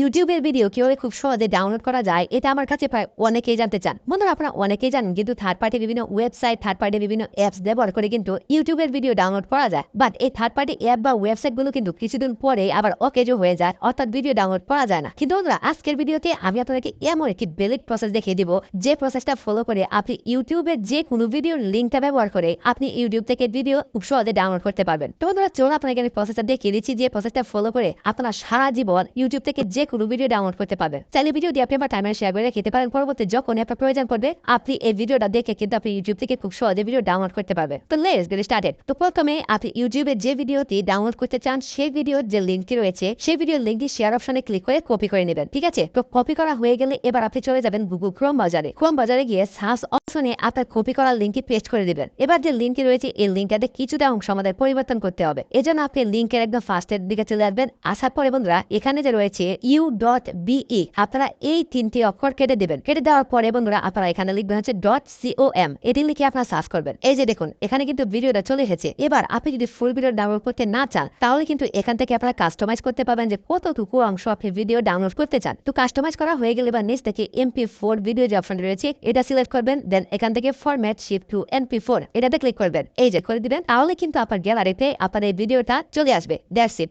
ইউটিউবের ভিডিও কীভাবে খুব সহজে ডাউনলোড করা যায়, এটা আমার কাছে প্রায় অনেকেই জানতে চান। বন্ধুরা, আপনারা অনেকেই জানেন, কিন্তু থার্ড পার্টি বিভিন্ন ওয়েবসাইট থার্ড পার্টি বিভিন্ন অ্যাপস ব্যবহার করে কিন্তু ইউটিউবের ভিডিও ডাউনলোড করা যায়। বাট এই থার্ড পার্টি অ্যাপ বা ওয়েবসাইটগুলো কিন্তু কিছুদিন পরে আবার অকেজো হয়ে যায়, অর্থাৎ ভিডিও ডাউনলোড করা যায় না। কিন্তু বন্ধুরা, আজকের ভিডিওতে আমি আপনাদেরকে এমন একটি বেলিক প্রসেস দেখিয়ে দিব, যে প্রসেসটা ফলো করে আপনি ইউটিউবের যে কোনো ভিডিওর লিঙ্কটা ব্যবহার করে আপনি ইউটিউব থেকে ভিডিও খুব সহজে ডাউনলোড করতে পারবেন। তো বন্ধুরা, চলুন আপনাকে আমি প্রসেসটা দেখিয়ে দিচ্ছি, যে প্রসেসটা ফলো করে আপনারা সারা জীবন ইউটিউব থেকে যে কোনো ভিডিও ডাউনলোড করতে পারবেন। চাইলে ভিডিওটি আপনি আমার টাইমে শেয়ার করে রেখে পারেন। পরবর্তী যখন আপনার প্রয়োজন পড়বে, আপনি এই ভিডিওটা দেখে কিন্তু আপনি ইউটিউব থেকে খুব সহজে ভিডিও ডাউনলোড করতে পারবেন। তো লেটস গেট স্টার্টেড তো প্রথমে আপনি ইউটিউবে যে ভিডিওটি ডাউনলোড করতে চান, সেই ভিডিওর যে লিঙ্কটি রয়েছে, সেই ভিডিওর লিঙ্কটি শেয়ার অপশনে ক্লিক করে কপি করে নেবেন। ঠিক আছে? তো কপি করা হয়ে গেলে এবার আপনি চলে যাবেন গুগল ক্রোম বাজারে। ক্রোম বাজারে গিয়ে সার্চ অপশনে আপনার কপি করা লিঙ্কটি পেস্ট করে দিবেন। এবার যে লিঙ্কটি রয়েছে, এই লিঙ্কটাতে কিছুটা অংশ আমাদের পরিবর্তন করতে হবে। এজন্য আপনি লিঙ্কের একদম ফার্স্টের দিকে চলে আসবেন। আসার পরে বন্ধুরা, এখানে যে রয়েছে ইউ ডট বিই আপনারা এই তিনটি অক্ষর কেটে দেবেন। কেটে দেওয়ার পরে বন্ধুরা আপনারা এখানে লিখবেন হচ্ছে ডট সিও এম এটি লিখে আপনারা সার্চ করবেন। এই যে দেখুন, এখানে কিন্তু ভিডিওটা চলে এসেছে। এবার আপনি যদি ফুল ভিডিও ডাউনলোড করতে না চান, তাহলে কিন্তু এখান থেকে আপনারা কাস্টমাইজ করতে পারবেন যে কতটুকু অংশ আপনি ভিডিও ডাউনলোড করতে চান। তো কাস্টমাইজ করা হয়ে গেলে বা নিচ থেকে এমপি ফোর ভিডিও যে অপশন রয়েছে, এটা সিলেক্ট করবেন দেন এখান থেকে format shift to MP four এটাতে ক্লিক করবেন। এই যে করে দিবেন, তাহলে কিন্তু আপনার গ্যালারিতে আপনার এই ভিডিওটা চলে আসবে। That's it